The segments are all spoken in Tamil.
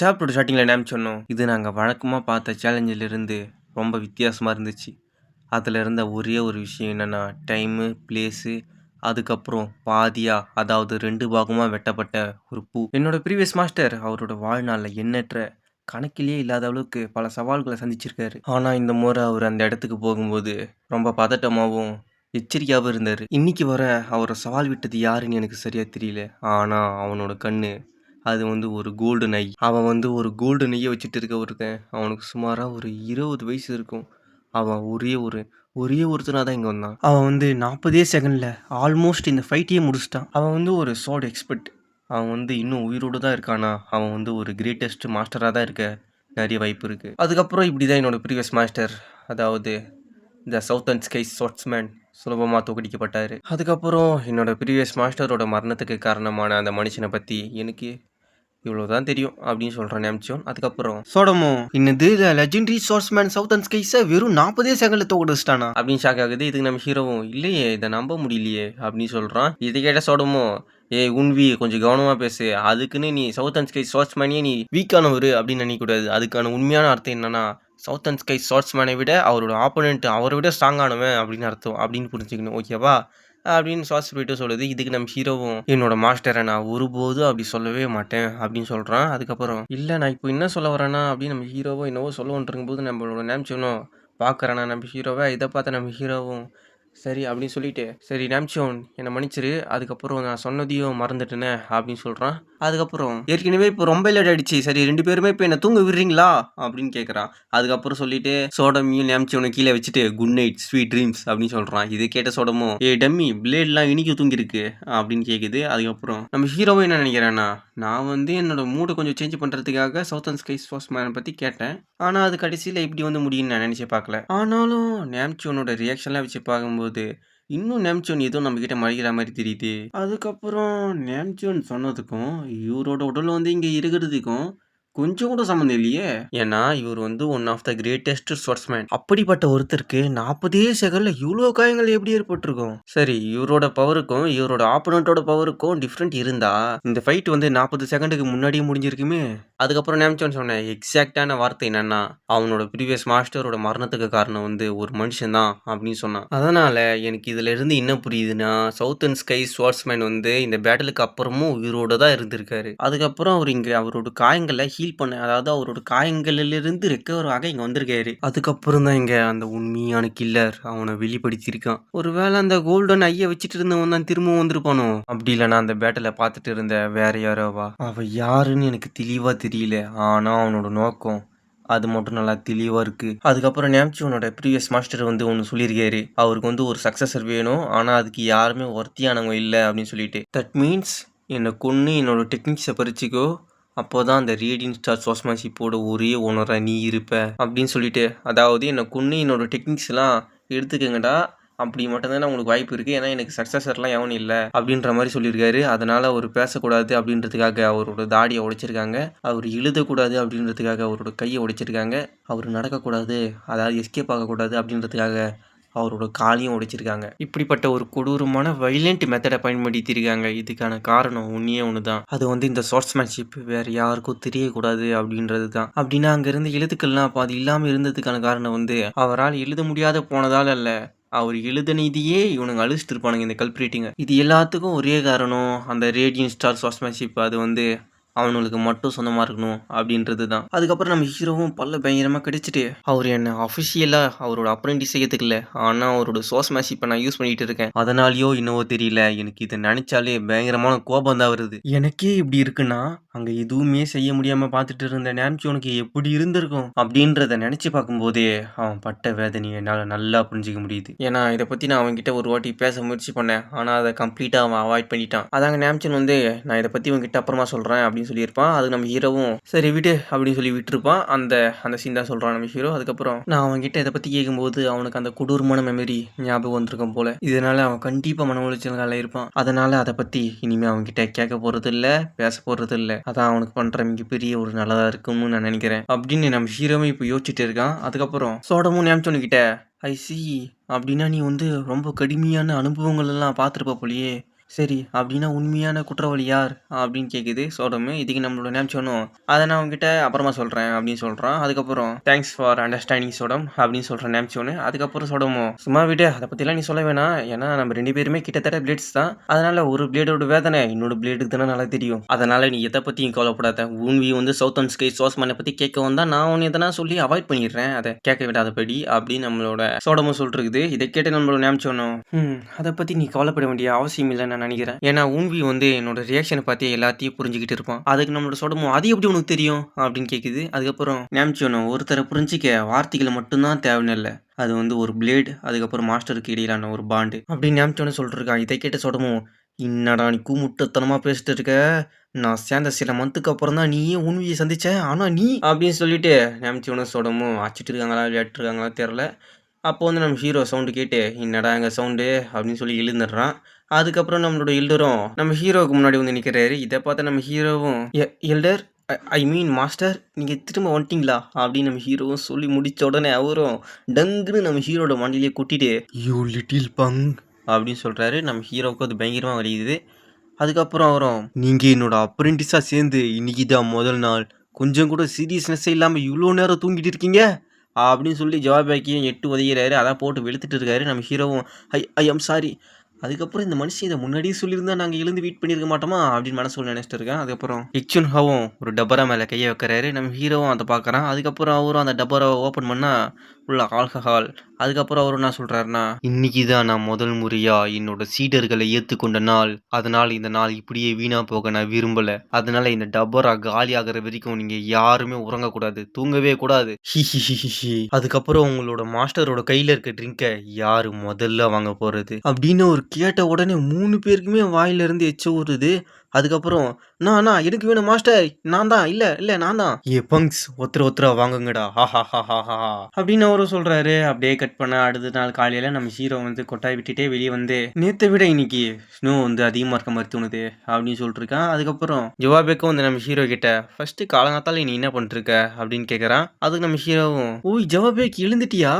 சாப்டரோட ஸ்டார்டிங்கில் நேம் சொன்னோம் இது நாங்கள் வழக்கமாக பார்த்த சேலஞ்சிலிருந்து ரொம்ப வித்தியாசமாக இருந்துச்சு. அதில் இருந்த ஒரே ஒரு விஷயம் என்னென்னா டைமு பிளேஸு அதுக்கப்புறம் பாதியாக அதாவது ரெண்டு பாகமாக வெட்டப்பட்ட ஒரு பூ. என்னோடய ப்ரீவியஸ் மாஸ்டர் அவரோட வாழ்நாளில் எண்ணற்ற கணக்கிலேயே இல்லாத அளவுக்கு பல சவால்களை சந்திச்சிருக்காரு. ஆனால் இந்த முறை அவர் அந்த இடத்துக்கு போகும்போது ரொம்ப பதட்டமாகவும் எச்சரிக்கையாகவும் இருந்தார். இன்னைக்கு வர அவரை சவால் விட்டது யாருன்னு எனக்கு சரியாக தெரியல. ஆனால் அவனோட கண்ணு அது வந்து ஒரு கோல்டு நை. அவன் வந்து ஒரு கோல்டு நெய்யை வச்சுட்டு இருக்க ஒருத்தன் அவனுக்கு சுமாராக ஒரு இருபது வயசு இருக்கும். அவன் ஒரே ஒரு ஒரே ஒருத்தனாக தான் இங்கே வந்தான். அவன் வந்து நாற்பதே செகண்டில் ஆல்மோஸ்ட் இந்த ஃபைட்டையே முடிச்சிட்டான். அவன் வந்து ஒரு சோட் எக்ஸ்பர்ட் அவன் வந்து இன்னும் உயிரோடு தான் இருக்கானா? அவன் வந்து ஒரு கிரேட்டஸ்ட் மாஸ்டராக தான் இருக்க நிறைய வாய்ப்பு இருக்குது அதுக்கப்புறம் இப்படி தான் என்னோடய ப்ரீவியஸ் மாஸ்டர் அதாவது the south and sky swordsman சுலபமாக தோக்கடிக்கப்பட்டார். அதுக்கப்புறம் என்னோடய ப்ரீவியஸ் மாஸ்டரோட மரணத்துக்கு காரணமான அந்த மனுஷனை பற்றி எனக்கு இவ்வளோதான் தெரியும் அப்படின்னு சொல்கிறேன் நிமிச்சோம் அதுக்கப்புறம் சோடமோ இன்னது லெஜெண்டரி சோர்ஸ்மேன் சவுத் அண்ட் ஸ்கைஸை வெறும் நாற்பதே செகண்டில் தோக்கடிச்சிட்டானா அப்படின்னு ஷாக் ஆகுது. இதுக்கு நம்ம ஹீரோவும் இல்லையே இதை நம்ப முடியலையே அப்படின்னு சொல்கிறான் இதை கேட்ட சோடமோ ஏய் உன்வி கொஞ்சம் கவனமாக பேசு. அதுக்குன்னு நீ சவுத் அண்ட் ஸ்கை சோர்ஸ்மேனே நீ வீக்கானவர் அப்படின்னு நினைக்கக்கூடாது அதுக்கான உண்மையான அர்த்தம் என்னன்னா சவுத் அண்ட் ஸ்கை ஸ்வாட்ஸ்மேனை விட அவரோட ஆப்போனண்ட் அவரை விட ஸ்ட்ராங்கானவன் அப்படின்னு அர்த்தம். அப்படின்னு புரிஞ்சுக்கணும். ஓகேவா அப்படின்னு சுவாசி போயிட்டு சொல்லுது இதுக்கு நம்ம ஹீரோவும் என்னோட மாஸ்டரை நான் ஒருபோதும் அப்படி சொல்லவே மாட்டேன் அப்படின்னு சொல்கிறான் அதுக்கப்புறம் இல்லை நான் இப்போ என்ன சொல்ல வரேன்னா அப்படின்னு நம்ம ஹீரோவோ என்னவோ சொல்லுவோன்றிருக்கும் போது நம்மளோட நேம் பார்க்குறேன்னா நம்ம ஹீரோவை இதை பார்த்து நம்ம ஹீரோவும் சரி அப்படின்னு சொல்லிட்டு சரி நேம்சோன் என்னை மன்னிச்சிரு. அதுக்கப்புறம் நான் சொன்னதையும் மறந்துட்டேனே அப்படின்னு சொல்கிறான் அதுக்கப்புறம் ஏற்கனவே இப்போ ரொம்ப லேட் ஆயிடுச்சு. சரி ரெண்டு பேருமே இப்போ என்னை தூங்க விடுறீங்களா? அப்படின்னு கேட்குறான் அதுக்கப்புறம் சொல்லிட்டு சோடமையும் நேம்சோனை கீழே வச்சுட்டு குட் நைட் ஸ்வீட் ட்ரீம்ஸ் அப்படின்னு சொல்கிறான் இது கேட்ட சோடமும் ஏ டம்மி பிளேட்லாம் இனிக்கு தூங்கிருக்கு அப்படின்னு கேட்குது அதுக்கப்புறம் நம்ம ஹீரோவை என்ன நினைக்கிறேன்னா நான் வந்து என்னோட மூடை கொஞ்சம் சேஞ்ச் பண்ணுறதுக்காக சவுத் அண்ட் ஸ்கைஸ் ஃபர்ஸ்ட் மேனை பற்றி கேட்டேன். ஆனால் அது கடைசியில் இப்படி வந்து முடியும்னு நான் நினச்சி பார்க்கல. ஆனாலும் நேம்சோனோட ரியாக்ஷன்லாம் வச்சு பார்க்கும்போது இன்னும் நேம்சோன் ஏதோ நம்மக்கிட்ட மறைக்கிற மாதிரி தெரியுது. அதுக்கப்புறம் நேம்சோன் சொன்னதுக்கும் இவரோட உடல் வந்து இங்கே இருக்கிறதுக்கும் கொஞ்சம் கூட சம்மந்தம் இல்லையே. ஏன்னா இவர் வந்து one of the greatest sportsman அப்படிப்பட்ட ஒருத்தருக்கு நாற்பதே செகண்ட்ல இவ்வளோ காயங்கள் எப்படி ஏற்பட்டிருக்கும்? சரி இவரோட பவருக்கும் இவரோட ஆப்போனண்ட்டோட பவருக்கும் டிஃப்ரெண்ட் இருந்தா இந்த ஃபைட் வந்து நாற்பது செகண்டுக்கு முன்னாடியே முடிஞ்சிருக்குமே. அதுக்கப்புறம் நேம்சோன் சொன்னேன் எக்ஸாக்டான வார்த்தை என்னன்னா அவனோட ப்ரீவியஸ் மாஸ்டரோட மரணத்துக்கு காரணம் வந்து ஒரு மனுஷன் தான் அப்படின்னு சொன்னான். அதனால எனக்கு இதுல இருந்து என்ன புரியுதுன்னா சவுத் அண்ட் ஸ்கை ஸ்போர்ட்ஸ்மேன் வந்து இந்த பேட்டலுக்கு அப்புறமும் உயிரோட தான் இருந்திருக்காரு. அதுக்கப்புறம் அவர் இங்க அவரோட காயங்களை ஹீல் பண்ண அதாவது அவரோட காயங்களிலிருந்து ரெக்கவர் ஆக இங்கே வந்திருக்காரு. அதுக்கப்புறம் தான் இங்கே அந்த உண்மையான கில்லர் அவனை வெளிப்படுத்தியிருக்கான். ஒருவேளை அந்த கோல்டன் ஐயை வச்சுட்டு இருந்தவன் தான் திரும்பவும் வந்திருப்பானோ? அப்படி இல்லைனா அந்த பேட்டில் பார்த்துட்டு இருந்த வேற யாரோவா? அவள் யாருன்னு எனக்கு தெளிவாக தெரியல. ஆனால் அவனோட நோக்கம் அது மட்டும் நல்லா தெளிவாக இருக்குது அதுக்கப்புறம் நேம்சோனோட ப்ரீவியஸ் மாஸ்டர் வந்து ஒன்று சொல்லியிருக்காரு. அவருக்கு வந்து ஒரு சக்ஸஸர் வேணும். ஆனால் அதுக்கு யாருமே ஒர்த்தியானவங்க இல்லை அப்படின்னு சொல்லிட்டு. தட் மீன்ஸ் என்னை கொன்று என்னோட டெக்னிக்ஸை பறிச்சிக்கோ. அப்போ தான் அந்த ரேடியன் ஸ்டார் சோஸ்மான்ஷிப்போட ஒரே ஓனராக நீ இருப்ப அப்படின்னு சொல்லிட்டு அதாவது என்னை கொன்று என்னோட டெக்னிக்ஸ்லாம் எடுத்துக்கங்கடா அப்படி மட்டும்தான் உங்களுக்கு வாய்ப்பு இருக்குது ஏன்னா எனக்கு சக்ஸஸர்லாம் எவனும் இல்லை அப்படின்ற மாதிரி சொல்லியிருக்காரு. அதனால் அவர் பேசக்கூடாது அப்படின்றதுக்காக அவரோட தாடியை உடைச்சிருக்காங்க. அவர் எழுதக்கூடாது அப்படின்றதுக்காக அவரோட கையை உடைச்சிருக்காங்க. அவர் நடக்கக்கூடாது அதாவது எஸ்கேப் ஆகக்கூடாது அப்படின்றதுக்காக அவரோட காலையும் உடைச்சிருக்காங்க இப்படிப்பட்ட ஒரு கொடூரமான வைலண்ட் மெத்தடை பயன்படுத்தியிருக்காங்க. இதுக்கான காரணம் ஒன்றே ஒன்று தான் அது வந்து இந்த ஸ்போர்ட்ஸ்மேன்ஷிப் வேற யாருக்கும் தெரியக்கூடாது அப்படின்றது தான் அப்படின்னா அங்கேருந்து எழுத்துக்கள்லாம் அப்போ அது இல்லாமல் இருந்ததுக்கான காரணம் வந்து அவரால் எழுத முடியாத போனதால் அல்ல. அவர் எழுதினதையே இவனுங்க அழிச்சிட்டு இருப்பானுங்க இந்த கல்பிரேட்டிங்க இது எல்லாத்துக்கும் ஒரே காரணம் அந்த ரேடியன் ஸ்டார் ஷார்ட்ஸ்மேன்ஷிப் அது வந்து அவனுங்களுக்கு மட்டும் சொந்தமாக இருக்கணும் அப்படின்றது தான் அதுக்கப்புறம் நம்ம ஹீரோவும் பல்ல பயங்கரமாக கிடைச்சிட்டு அவர் என்ன அஃபிஷியலாக அவரோட அப்ரெண்டிஸ் செய்யறதுக்கு ஆனால் அவரோட சோஸ் மேஷிப்பை நான் யூஸ் பண்ணிட்டு இருக்கேன். அதனாலயோ என்னவோ தெரியல எனக்கு இதை நினைச்சாலே பயங்கரமான கோபம் தான் வருது. எனக்கே இப்படி இருக்குன்னா அங்கே எதுவுமே செய்ய முடியாமல் பார்த்துட்டு இருந்த உனக்கு எப்படி இருந்திருக்கும் அப்படின்றத நினச்சி பார்க்கும்போதே அவன் பட்ட வேதனையை என்னால் நல்லா புரிஞ்சிக்க முடியுது. ஏன்னா இதை பற்றி நான் அவன்கிட்ட ஒரு வாட்டி பேச முயற்சி பண்ணேன். ஆனால் அதை கம்ப்ளீட்டாக அவன் அவாய்ட் பண்ணிட்டான். அதாங்க நேம்சன் வந்து நான் இதை பற்றி உங்ககிட்ட அப்புறமா சொல்கிறேன் அப்படின்னு சொல்லியிருப்பான். அது நம்ம ஹீரோவும் சரி விடு அப்படின்னு சொல்லி விட்டுருப்பான். அந்த அந்த சீன் தான் சொல்கிறான் நம்ம ஹீரோ. அதுக்கப்புறம் நான் அவன்கிட்ட இதை பற்றி கேட்கும்போது அவனுக்கு அந்த கொடூரமான மெமரி ஞாபகம் வந்திருக்கும் போல. இதனால அவன் கண்டிப்பாக மன உளைச்சல்களில் இருப்பான். அதனால அதை பற்றி இனிமேல் அவன்கிட்ட கேட்க போகிறது இல்லை பேச போகிறது இல்லை அதான் அவனுக்கு பண்ணுற மிகப்பெரிய ஒரு நல்லதாக இருக்கும்னு நான் நினைக்கிறேன். அப்படின்னு நம்ம ஹீரோமே இப்போ யோசிச்சுட்டு இருக்கான். அதுக்கப்புறம் சோடமும் நியமிச்சோன்னு ஐ சி அப்படின்னா நீ வந்து ரொம்ப கடுமையான அனுபவங்கள் எல்லாம் பார்த்துருப்ப போலியே சரி அப்படின்னா உண்மையான குற்றவாளி யார்? அப்படின்னு கேட்குது சோடமு. இதுக்கு நம்மளோட நினைச்சோனும் அதை நான் உங்ககிட்ட அப்புறமா சொல்கிறேன் அப்படின்னு சொல்கிறான் அதுக்கப்புறம் தேங்க்ஸ் ஃபார் அண்டர்ஸ்டாண்டிங் சோடம் அப்படின்னு சொல்கிறேன் நினைச்சோன்னு அதுக்கப்புறம் சோடமோ சும்மா விட்டு அதை பற்றிலாம் நீ சொல்ல வேணாம். ஏன்னா நம்ம ரெண்டு பேருமே கிட்டத்தட்ட பிளேட்ஸ் தான். அதனால் ஒரு பிளேடோட வேதனை இன்னொரு பிளேடுக்கு தானே நல்லா தெரியும். அதனால் நீ எதை பற்றியும் கவலைப்படாத. உன்வி வந்து சவுத் அண்ட் ஸ்கை சோஸ்மனை பற்றி கேட்க வந்தால் நான் உன்னை எதனா சொல்லி அவாய்ட் பண்ணிடுறேன். அதை கேட்க விடாதபடி அப்படின்னு நம்மளோட சோடமும் சொல்லிருக்குது. இதை கேட்டு நம்மளோட நேம் ம் அதை பற்றி நீ கவலைப்பட வேண்டிய அவசியம் இல்லைன்னு நான் நினைக்கிறேன். ஏன்னா ஊன்வி வந்து என்னோட ரியாக்ஷனை பார்த்து எல்லாத்தையும் புரிஞ்சுக்கிட்டு இருப்பான். அதுக்கு நம்மளோட சோடமும் அது எப்படி உனக்கு தெரியும்? அப்படின்னு கேட்குது அதுக்கப்புறம் நினைச்சோனும் ஒருத்தரை புரிஞ்சிக்க வார்த்தைகளை மட்டும்தான் தேவையில்லை அது வந்து ஒரு பிளேடு அதுக்கப்புறம் மாஸ்டருக்கு இடையிலான ஒரு பாண்டு அப்படின்னு நினைச்சோன்னு சொல்லிட்டு இதை கேட்ட சொடமும் என்னடா நீ கூமுட்டத்தனமாக பேசிட்டு இருக்க? நான் சேர்ந்த சில மந்த்துக்கு அப்புறம் தான் நீயே உண்மையை சந்திச்ச. ஆனால் நீ? அப்படின்னு சொல்லிட்டு நினைச்சோன்னு சொடமும் அடிச்சிட்டு இருக்காங்களா விளையாட்டு இருக்காங்களா தெரில அப்போ வந்து நம்ம ஹீரோ சவுண்டு கேட்டு என்னடா எங்கள் சவுண்டு? அப்படின்னு சொல்லி எழுந்துடுறான். அதுக்கப்புறம் நம்மளோட எல்டரும் நம்ம ஹீரோவுக்கு முன்னாடி வந்து நிற்கிறாரு இதை பார்த்து நம்ம ஹீரோவும் எல்டர் ஐ மீன் மாஸ்டர் நீங்கள் திரும்ப வந்துட்டீங்களா? அப்படின்னு நம்ம ஹீரோவும் சொல்லி முடித்த உடனே அவரும் டங்குன்னு நம்ம ஹீரோட வண்டியிலே கூட்டிட்டு யூ லிட்டில் பங் அப்படின்னு சொல்கிறாரு நம்ம ஹீரோவுக்கு அது பயங்கரமாக வலிக்குது. அதுக்கப்புறம் அவரும் நீங்கள் என்னோட அப்ரெண்டிஸாக சேர்ந்து இன்னைக்கு தான் முதல் நாள். கொஞ்சம் கூட சீரியஸ்னஸ்ஸே இல்லாமல் இவ்வளோ நேரம் தூங்கிட்டு இருக்கீங்க? அப்படின்னு சொல்லி ஜவாபாக்கியும் எட்டு உதையிறாரு. அதான் போட்டு வெளுத்துட்டு இருக்காரு. நம்ம ஹீரோவும் ஐ ஐ எம் சாரி அதுக்கப்புறம் இந்த மனுஷன் இதை முன்னாடியே சொல்லியிருந்தா நாங்கள் எழுந்து வெயிட் பண்ணியிருக்க மாட்டோமா? அப்படின்னு மனசுல நினைச்சிட்டு இருக்கேன். அதுக்கப்புறம் இக்சுன் ஹாவும் ஒரு டப்பரா மேலே கையை வைக்கிறாரு. நம்ம ஹீரோவும் அதை பார்க்குறான் அதுக்கப்புறம் அவரும் அந்த டப்பராவை ஓப்பன் பண்ணால் உள்ள ஆல்கஹால் அதுக்கப்புறம் அவர் என்ன சொல்கிறாருன்னா இன்னைக்கு தான் நான் முதல் முறையாக என்னோட சீடர்களை ஏற்றுக்கொண்ட நாள். அதனால் இந்த நாள் இப்படியே வீணாக போக நான் விரும்பலை. அதனால் இந்த டப்பரா காலி ஆகிற வரைக்கும் நீங்கள் யாருமே உறங்கக்கூடாது. தூங்கவே கூடாது. அதுக்கப்புறம் உங்களோட மாஸ்டரோட கையில் இருக்க ட்ரிங்கை யார் முதல்ல வாங்க போகிறது அப்படின்னு ஒரு கேட்ட உடனே மூணு பேருக்குமே வாயிலிருந்து எச்ச ஊறுது. அதுக்கப்புறம் நான் அண்ணா எனக்கு வேணும் மாஸ்டர். நான் தான். இல்லை இல்லை நான் தான். ஏ பங்க்ஸ் ஒருத்தர் ஒருத்தரா வாங்குங்கடா. ஹா ஹா ஹா ஹா ஹா அப்படின்னு அவரும் சொல்கிறாரு அப்படியே கட் பண்ண அடுத்த நாள் காலையில் நம்ம ஹீரோ வந்து கொட்டாய் விட்டுட்டே வெளியே வந்து நேற்றை விட இன்னைக்கு ஸ்னோ வந்து அதிகமாக இருக்க மாதிரி தோணுது அப்படின்னு சொல்லிட்டுருக்கான். அதுக்கப்புறம் ஜவாபேக்கும் வந்து நம்ம ஹீரோ கிட்ட ஃபர்ஸ்ட் காலங்காத்தால நீ என்ன பண்ணிருக்க அப்படின்னு கேட்குறான் அதுக்கு நம்ம ஹீரோவும் ஓய் ஜவாபேக் எழுந்துட்டியா?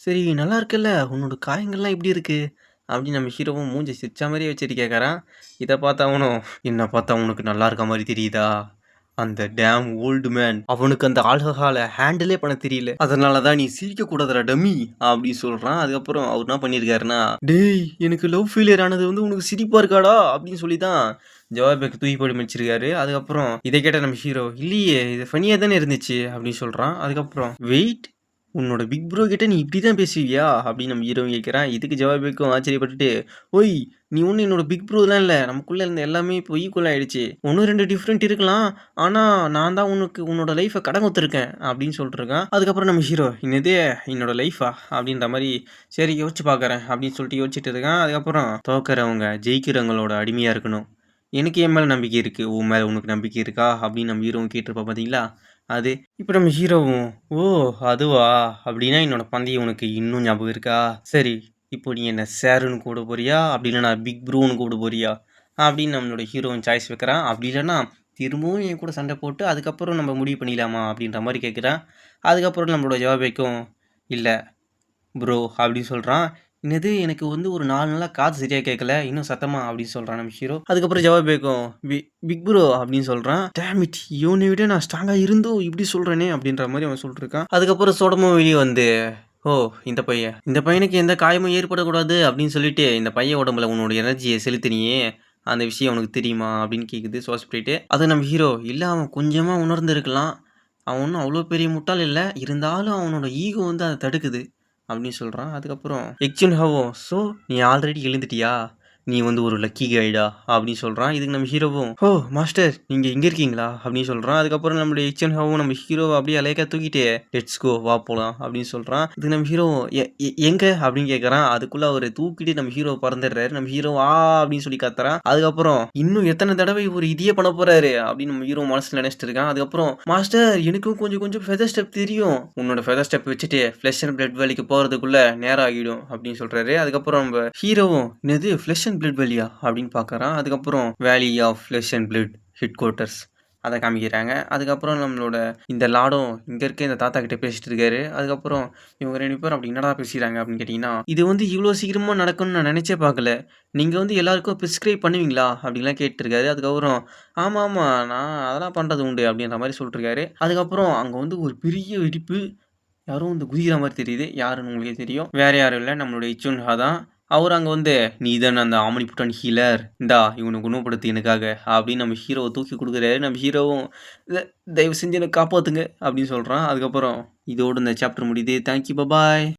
சரி நல்லா இருக்குல்ல. உன்னோட காயங்கள்லாம் எப்படி இருக்கு? அப்படின்னு நம்ம ஹீரோவும் மூஞ்சி சிரிச்ச மாதிரியே வச்சுட்டு கேட்குறான் இதை பார்த்தா அவனும் என்ன பார்த்தா உனக்கு நல்லா இருக்க மாதிரி தெரியுதா? அந்த டேம் ஓல்டு மேன் அவனுக்கு அந்த ஆல்கஹாலை ஹேண்டிலே பண்ண தெரியல. அதனால தான் நீ சிரிக்க கூடாதுடா டம்மி அப்படின்னு சொல்கிறான் அதுக்கப்புறம் அவர் என்ன பண்ணியிருக்காருன்னா டேய் எனக்கு லவ் ஃபெயிலியர் ஆனது வந்து உனக்கு சிரிப்பாக இருக்காடா? அப்படின்னு சொல்லி தான் ஜவாபேக்கு தூக்கி போட்டு மிச்சிருக்காரு அதுக்கப்புறம் இதை கேட்ட நம்ம ஹீரோ இல்லையே இது ஃபனியாக தானே இருந்துச்சு? அப்படின்னு சொல்கிறான் அதுக்கப்புறம் வெயிட் உன்னோட பிக் ப்ரோ கிட்ட நீ இப்படி தான் பேசுவியா? அப்படின்னு நம்ம ஹீரோ கேட்குறான். இதுக்கு ஜவாபிக்கும் ஆச்சரியப்பட்டுட்டு ஓய் நீ ஒன்றும் என்னோட பிக் ப்ரோலாம் இல்லை. நமக்குள்ளே இருந்த எல்லாமே இப்போ ஈக்குவல் ஆகிடுச்சு ஒன்று ரெண்டு டிஃப்ரெண்ட் இருக்கலாம். ஆனால் நான் தான் உனக்கு உன்னோட லைஃப்பை கடன் கொடுத்துருக்கேன் அப்படின்னு சொல்லிட்டுருக்கான் அதுக்கப்புறம் நம்ம ஹீரோ என்னதே என்னோட லைஃபா அப்படின்ற மாதிரி சரி யோசிச்சு பார்க்குறேன் அப்படின்னு சொல்லிட்டு யோசிச்சுட்டு இருக்கான். அதுக்கப்புறம் தோக்கிறவங்க ஜெயிக்கிறவங்களோட அடிமையாக இருக்கணும். எனக்கு என் மேலே நம்பிக்கை இருக்குது உன் மேலே உனக்கு நம்பிக்கை இருக்கா? அப்படின்னு நம்ம ஹீரோவும் கேட்டிருப்பா பார்த்தீங்களா அது இப்போ நம்ம ஹீரோவும் ஓ அதுவா? அப்படின்னா என்னோடய பந்தயம் உனக்கு இன்னும் ஞாபகம் இருக்கா? சரி இப்போ நீ என்ன சேருன்னு கூட போறியா? அப்படி இல்லைனா பிக் ப்ரூன்னு கூட போறியா? அப்படின்னு நம்மளோட ஹீரோயின் சாய்ஸ் வைக்கிறான். அப்படி இல்லைன்னா திரும்பவும் என் கூட சண்டை போட்டு அதுக்கப்புறம் நம்ம முடிவு பண்ணிடலாமா? அப்படின்ற மாதிரி கேட்குறான் அதுக்கப்புறம் நம்மளோட ஜவாபேக்கும் இல்லை ப்ரோ அப்படின்னு சொல்கிறான் என்னது எனக்கு வந்து ஒரு நாலு நாளாக காது சரியாக கேட்கல இன்னும் சத்தமா அப்படின்னு சொல்கிறான் நம்ம ஹீரோ. அதுக்கப்புறம் ஜவாப் பேக்கும் பி பிக் ப்ரோ அப்படின்னு சொல்கிறான் டேமிட் இவனை விட நான் ஸ்ட்ராங்காக இருந்தும் இப்படி சொல்கிறேனே அப்படின்ற மாதிரி அவன் சொல்லிட்டு இருக்கான் அதுக்கப்புறம் சோடமோ வெளியே வந்து ஓ இந்த பையன் இந்த பையனுக்கு எந்த காயமும் ஏற்படக்கூடாது அப்படின்னு சொல்லிட்டு இந்த பையன் உடம்புல உன்னோட எனர்ஜியை செலுத்தினியே அந்த விஷயம் அவனுக்கு தெரியுமா? அப்படின்னு கேட்குது சோஸ்பிரிட்டு அதை நம்ம ஹீரோ இல்லை அவன் கொஞ்சமாக உணர்ந்துருக்கலாம். அவன் ஒன்றும் அவ்வளோ பெரிய முட்டாள் இல்லை இருந்தாலும் அவனோட ஈகோ வந்து அதை தடுக்குது. அப்படின்னு சொல்கிறான் அதுக்கப்புறம் எக்ஸின் ஹவோ ஸோ நீ ஆல்ரெடி எழுந்துட்டியா? நீ வந்து ஒரு லக்கி கைடா அப்படின்னு சொல்கிறான் இதுக்கு நம்ம ஹீரோவும் ஓ மாஸ்டர் நீங்கள் இங்கே இருக்கீங்களா? அப்படின்னு சொல்கிறான் அதுக்கப்புறம் நம்மளுடைய எக்ஸன் ஹாவும் நம்ம ஹீரோவை அப்படியே அலைக்கா தூக்கிட்டு லெட்ஸ் கோ வா போகலாம் அப்படின்னு சொல்கிறான் இதுக்கு நம்ம ஹீரோ எங்கே? அப்படின்னு கேட்குறான் அதுக்குள்ளே அவர் தூக்கிட்டு நம்ம ஹீரோ பறந்துடுறாரு. நம்ம ஹீரோ ஆ அப்படின்னு சொல்லி கத்துறான். அதுக்கப்புறம் இன்னும் எத்தனை தடவை ஒரு இதையே பண்ண போறாரு? அப்படின்னு நம்ம ஹீரோ மனசில் நினைச்சிட்டு இருக்கான். அதுக்கப்புறம் மாஸ்டர் எனக்கும் கொஞ்சம் கொஞ்சம் ஃபெதர் ஸ்டெப் தெரியும். உன்னோட ஃபெதர் ஸ்டெப் வச்சுட்டு ஃப்ளஷ் அண்ட் பிளட் வேலைக்கு போகிறதுக்குள்ளே நேரம் ஆகிடும் அப்படின்னு சொல்கிறாரு அதுக்கப்புறம் நம்ம ஹீரோவும் என்னது ஃப்ளஷ் அண்ட் பிளட் வழியா அப்படின்னு பார்க்குறான் அதுக்கப்புறம் valley of flesh and blood headquarters அதை காமிக்கிறாங்க. அதுக்கப்புறம் நம்மளோட இந்த லாடும் இங்கே இருக்க இந்த தாத்தா கிட்ட பேசிட்டு இருக்காரு. அதுக்கப்புறம் இவங்க ரெண்டு பேரும் அப்படி என்னடா பேசிக்கிறாங்க அப்படின்னு கேட்டிங்கன்னா "இது வந்து இவ்வளோ சீக்கிரமாக நடக்கும்னு நான் நினச்சே பார்க்கல. நீங்கள் வந்து எல்லாருக்கும் ப்ரிஸ்கிரைப் பண்ணுவீங்களா?" அப்படின்லாம் கேட்டுருக்காரு. அதுக்கப்புறம், ஆமாம் ஆமாம் நான் அதெல்லாம் பண்ணுறது உண்டு." அப்படின்ற மாதிரி சொல்லிட்டுருக்காரு. அதுக்கப்புறம் அங்கே வந்து ஒரு பெரிய வெடிப்பு. யாரும் வந்து குதிக்கிற மாதிரி தெரியுது. யாருன்னு உங்களுக்கே தெரியும். வேறு யாரும் இல்லை நம்மளுடைய இச்சுன்ஹா தான். அவர் அங்கே வந்து, "நீ தான அந்த ஆம்னிபுட்டன் ஹீலர். இந்தா இவனை குணப்படுத்து எனக்காக." அப்படின்னு நம்ம ஹீரோவை தூக்கி கொடுக்குறாரு நம்ம ஹீரோவும், தயவு செஞ்சு எனக்கு காப்பாற்றுங்க அப்படின்னு சொல்கிறான் அதுக்கப்புறம் இதோடு இந்த சாப்டர் முடியுது. Thank you bye bye.